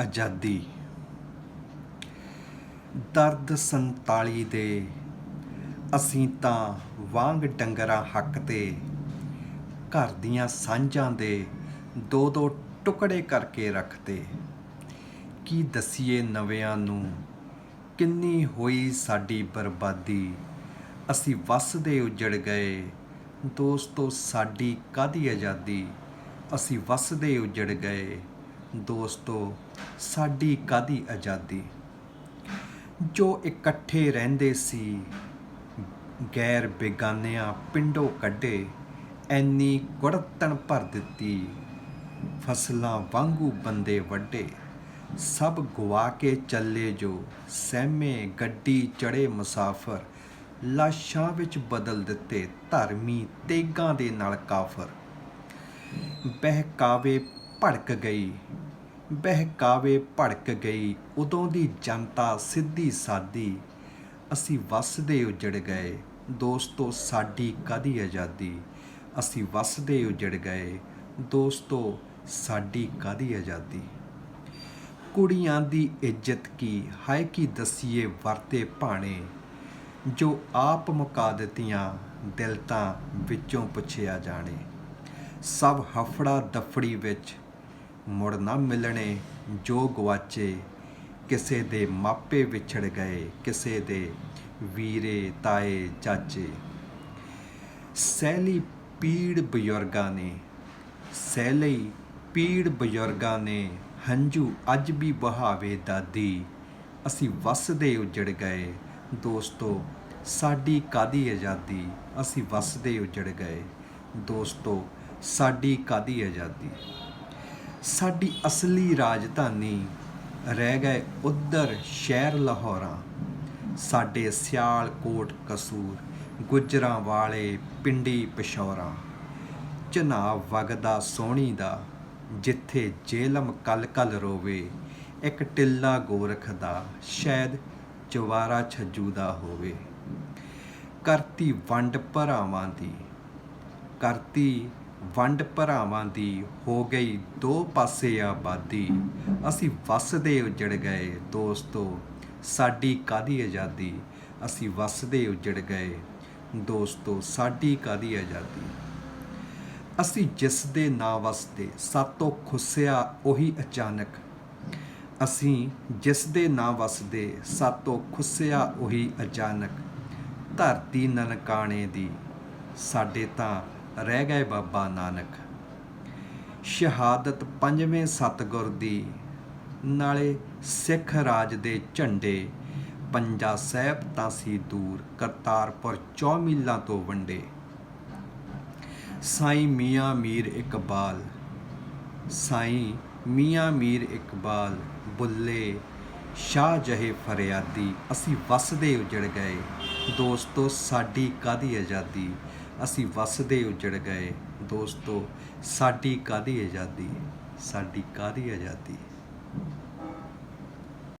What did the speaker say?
ਆਜ਼ਾਦੀ। ਦਰਦ 47 ਦੇ, ਅਸੀਂ ਤਾਂ ਵਾਂਗ ਡੰਗਰਾਂ ਹੱਕ ਤੇ, ਘਰ ਦੀਆਂ ਸਾਂਝਾਂ ਦੇ ਦੋ ਦੋ ਟੁਕੜੇ ਕਰਕੇ ਰੱਖਤੇ। ਕੀ ਦਸੀਏ ਨਵਿਆਂ ਨੂੰ ਕਿੰਨੀ ਹੋਈ ਸਾਡੀ ਬਰਬਾਦੀ। ਅਸੀਂ ਵਸਦੇ ਉਜੜ ਗਏ। ਦੋਸਤੋ, ਸਾਡੀ ਕਾਦੀ ਆਜ਼ਾਦੀ? ਅਸੀਂ ਵਸਦੇ ਉਜੜ ਗਏ। ਦੋਸਤੋ, ਸਾਡੀ ਕਾਦੀ ਆਜ਼ਾਦੀ? ਜੋ ਇਕੱਠੇ ਰਹਿੰਦੇ ਸੀ, ਗੈਰ ਬੇਗਾਨਿਆਂ ਪਿੰਡੋਂ ਕੱਢੇ, ਐਨੀ ਕੁੜਤਣ ਭਰ ਦਿੱਤੀ, ਫਸਲਾਂ ਵਾਂਗੂ ਬੰਦੇ ਵੱਡੇ ਸਭ ਗਵਾ ਕੇ ਚੱਲੇ ਜੋ ਸਹਿਮੇ ਗੱਡੀ ਚੜੇ ਮੁਸਾਫਰ, ਲਾਸ਼ਾਂ ਵਿੱਚ ਬਦਲ ਦਿੱਤੇ ਧਰਮੀ ਤੇਗਾਂ ਦੇ ਨਾਲ ਕਾਫਰ। ਬਹਿਕਾਵੇ ਭੜਕ ਗਈ ਬਹਿਕਾਵੇ ਭੜਕ ਗਈ। ਉਦੋਂ ਦੀ ਜਨਤਾ ਸਿੱਧੀ ਸਾਦੀ, ਅਸੀਂ ਵਸਦੇ ਉਜੜ ਗਏ। ਦੋਸਤੋ, ਸਾਡੀ ਕਾਦੀ ਆਜ਼ਾਦੀ? ਅਸੀਂ ਵਸਦੇ ਉਜੜ ਗਏ। ਦੋਸਤੋ, ਸਾਡੀ ਕਾਦੀ ਆਜ਼ਾਦੀ? ਕੁੜੀਆਂ ਦੀ ਇੱਜ਼ਤ ਕੀ? ਹਾਏ, ਕੀ ਦਸੀਏ ਵਰਤੇ ਭਾਣੇ? ਜੋ ਆਪ ਮੁਕਾ ਦਿੱਤੀਆਂ, ਦਿਲ ਤਾਂ ਵਿੱਚੋਂ ਪੁੱਛਿਆ ਜਾਣੇ। ਸਭ ਹਫੜਾ ਦਫੜੀ ਵਿੱਚ ਮੁੜ ਨਾ ਮਿਲਣੇ, ਜੋ ਗਵਾਚੇ, ਕਿਸੇ ਦੇ ਮਾਪੇ ਵਿਛੜ ਗਏ, ਕਿਸੇ ਦੇ ਵੀਰੇ ਤਾਏ ਚਾਚੇ। ਸਹਿਲੀ ਪੀੜ ਬਜ਼ੁਰਗਾਂ ਨੇ ਸੈਲੀ ਪੀੜ ਬਜ਼ੁਰਗਾਂ ਨੇ, ਹੰਝੂ ਅੱਜ ਵੀ ਬਹਾਵੇ ਦਾਦੀ। ਅਸੀਂ ਵਸਦੇ ਉਜੜ ਗਏ, ਦੋਸਤੋ, ਸਾਡੀ ਕਾਦੀ ਆਜ਼ਾਦੀ? ਅਸੀਂ ਵਸਦੇ ਉਜੜ ਗਏ, ਦੋਸਤੋ, ਸਾਡੀ ਕਾਦੀ ਆਜ਼ਾਦੀ? ਸਾਡੀ ਅਸਲੀ ਰਾਜਧਾਨੀ ਰਹਿ ਗਏ ਉਧਰ ਸ਼ਹਿਰ ਲਾਹੌਰਾਂ। ਸਾਡੇ ਸਿਆਲਕੋਟ ਕਸੂਰ, ਗੁਜਰਾਂ ਵਾਲੇ ਪਿੰਡੀ ਪਿਸ਼ੌਰਾਂ। ਚਨਾਬ ਵਗਦਾ ਸੋਹਣੀ ਦਾ, ਜਿੱਥੇ ਜੇਲਮ ਕਲ ਕਲ ਰੋਵੇ। ਇੱਕ ਟਿੱਲਾ ਗੋਰਖ ਦਾ, ਸ਼ਾਇਦ ਚਵਾਰਾ ਛੱਜੂ ਦਾ ਹੋਵੇ। ਕਰਤੀ ਵੰਡ ਭਰਾਵਾਂ ਦੀ, ਕਰਤੀ ਵੰਡ ਭਰਾਵਾਂ ਦੀ ਹੋ ਗਈ ਦੋ ਪਾਸੇ ਆਬਾਦੀ। ਅਸੀਂ ਵਸਦੇ ਉਜੜ ਗਏ ਦੋਸਤੋ, ਸਾਡੀ ਕਾਦੀ ਆਜ਼ਾਦੀ? ਅਸੀਂ ਵਸਦੇ ਉਜੜ ਗਏ ਦੋਸਤੋ, ਸਾਡੀ ਕਾਦੀ ਆਜ਼ਾਦੀ? ਅਸੀਂ ਜਿਸ ਦੇ ਨਾਂ ਵਸਦੇ, ਸਾਤੋਂ ਖੁੱਸਿਆ ਉਹੀ ਅਚਾਨਕ। ਅਸੀਂ ਜਿਸ ਦੇ ਨਾਂ ਵਸਦੇ, ਸਾਤੋਂ ਖੁੱਸਿਆ ਉਹੀ ਅਚਾਨਕ। ਧਰਤੀ ਨਨਕਾਣੇ ਦੀ, ਸਾਡੇ ਤਾਂ ਰਹਿ ਗਏ ਬਾਬਾ ਨਾਨਕ। ਸ਼ਹਾਦਤ ਪੰਜਵੇਂ ਸਤਗੁਰ ਦੀ, ਨਾਲੇ ਸਿੱਖ ਰਾਜ ਦੇ ਝੰਡੇ ਪੰਜਾ ਸਾਹਿਬ ਤਾਂ ਸੀ ਦੂਰ, ਕਰਤਾਰਪੁਰ 4 ਮੀਲਾਂ ਤੋਂ ਵੰਡੇ। ਸਾਈਂ ਮੀਆਂ ਮੀਰ ਇਕਬਾਲ, ਸਾਈਂ ਮੀਆਂ ਮੀਰ ਇਕਬਾਲ, ਬੁੱਲੇ ਸ਼ਾਹ ਜਹੇ ਫਰਿਆਦੀ, ਅਸੀਂ ਵਸਦੇ ਉਜੜ ਗਏ। ਦੋਸਤੋ, ਸਾਡੀ ਕਾਦੀ ਆਜ਼ਾਦੀ? ਅਸੀਂ ਵਸਦੇ ਉਜੜ ਗਏ। ਦੋਸਤੋ ਸਾਡੀ ਕਾਦੀ ਆਜ਼ਾਦੀ ਸਾਡੀ ਕਾਦੀ ਆਜ਼ਾਦੀ